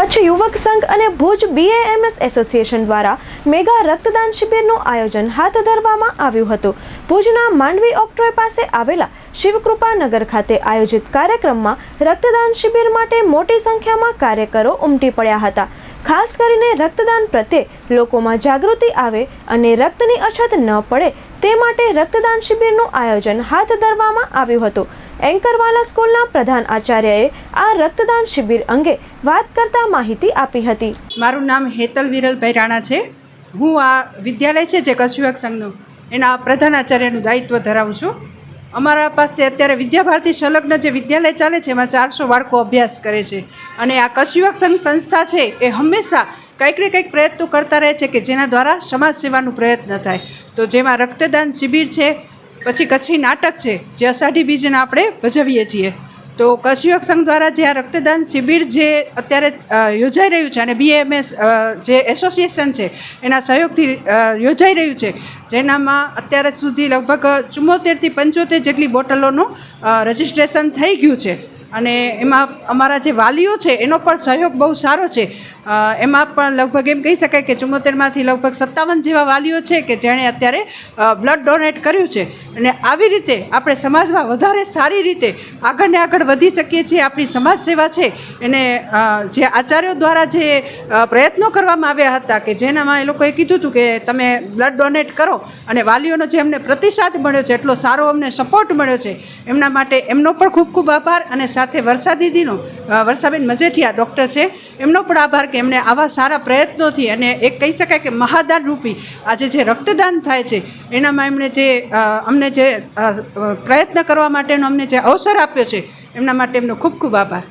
કચ્છ યુવક સંઘ અને ભુજ બીએએમએસ એસોસિએશન દ્વારા મેગા રક્તદાન શિબિરનું આયોજન હાથ ધરવામાં આવ્યું હતું. ભુજના માંડવી ઓક્ટ્રોય પાસે આવેલા શિવકૃપાનગર ખાતે આયોજિત કાર્યક્રમમાં રક્તદાન શિબિર માટે મોટી સંખ્યામાં કાર્યકરો ઉમટી પડ્યા હતા. ખાસ કરીને રક્તદાન પ્રત્યે લોકોમાં જાગૃતિ આવે અને રક્તની અછત ન પડે તે માટે રક્તદાન શિબિરનું આયોજન હાથ ધરવામાં આવ્યું હતું. એન્કરવાલા સ્કૂલના પ્રધાન આચાર્યએ આ રક્તદાન શિબિર અંગે વાત કરતા માહિતી આપી હતી. મારું નામ હેતલ વિરલભાઈ રાણા છે. હું આ વિદ્યાલય છે જે કચ્છ સંઘનું એના પ્રધાન આચાર્યનું દાયિત્વ ધરાવું છું. અમારા પાસે અત્યારે વિદ્યાભારતી સંલગ્ન જે વિદ્યાલય ચાલે છે, એમાં ચારસો બાળકો અભ્યાસ કરે છે. અને આ કચ્છ યુવક સંઘ સંસ્થા છે, એ હંમેશા કંઈક ને કંઈક પ્રયત્નો કરતા રહે છે કે જેના દ્વારા સમાજ સેવાનું પ્રયત્ન થાય. તો જેમાં રક્તદાન શિબિર છે પછી કચ્છી નાટક છે, જે અષાઢી બીજને આપણે ભજવીએ છીએ. તો કચ્છ યુવક સંઘ દ્વારા જે આ રક્તદાન શિબિર જે અત્યારે યોજાઈ રહ્યું છે અને બીએમએસ જે એસોસિએશન છે, એના સહયોગથી યોજાઈ રહ્યું છે, જેનામાં અત્યારે સુધી લગભગ ચુમ્મોતેરથી પંચોતેર જેટલી બોટલોનું રજિસ્ટ્રેશન થઈ ગયું છે. અને એમાં અમારા જે વાલીઓ છે, એનો પણ સહયોગ બહુ સારો છે. એમાં પણ લગભગ એમ કહી શકાય કે ચુમ્મોતેરમાંથી લગભગ સત્તાવન જેવા વાલીઓ છે કે જેણે અત્યારે બ્લડ ડોનેટ કર્યું છે. અને આવી રીતે આપણે સમાજમાં વધારે સારી રીતે આગળ ને આગળ વધી શકીએ છીએ આપણી સમાજ સેવા છે. એને જે આચાર્યો દ્વારા જે પ્રયત્નો કરવામાં આવ્યા હતા કે જેનામાં એ લોકોએ કીધું હતું કે તમે બ્લડ ડોનેટ કરો અને વાલીઓનો જે અમને પ્રતિસાદ મળ્યો છે એટલો સારો અમને સપોર્ટ મળ્યો છે એમના માટે એમનો પણ ખૂબ ખૂબ આભાર અને સાથે વરસાદી દીદીનો અ, વર્ષાબેન મજેઠિયા ડૉક્ટર છે. એમનો પણ આભાર કે એમણે આવા સારા પ્રયત્નોથી અને એક કહી શકાય કે મહાદાન રૂપી આજે જે રક્તદાન થાય છે, એનામાં એમણે જે અમને જે પ્રયત્ન કરવા માટેનો અમને જે અવસર આપ્યો છે, એમના માટે એમનો ખૂબ ખૂબ આભાર.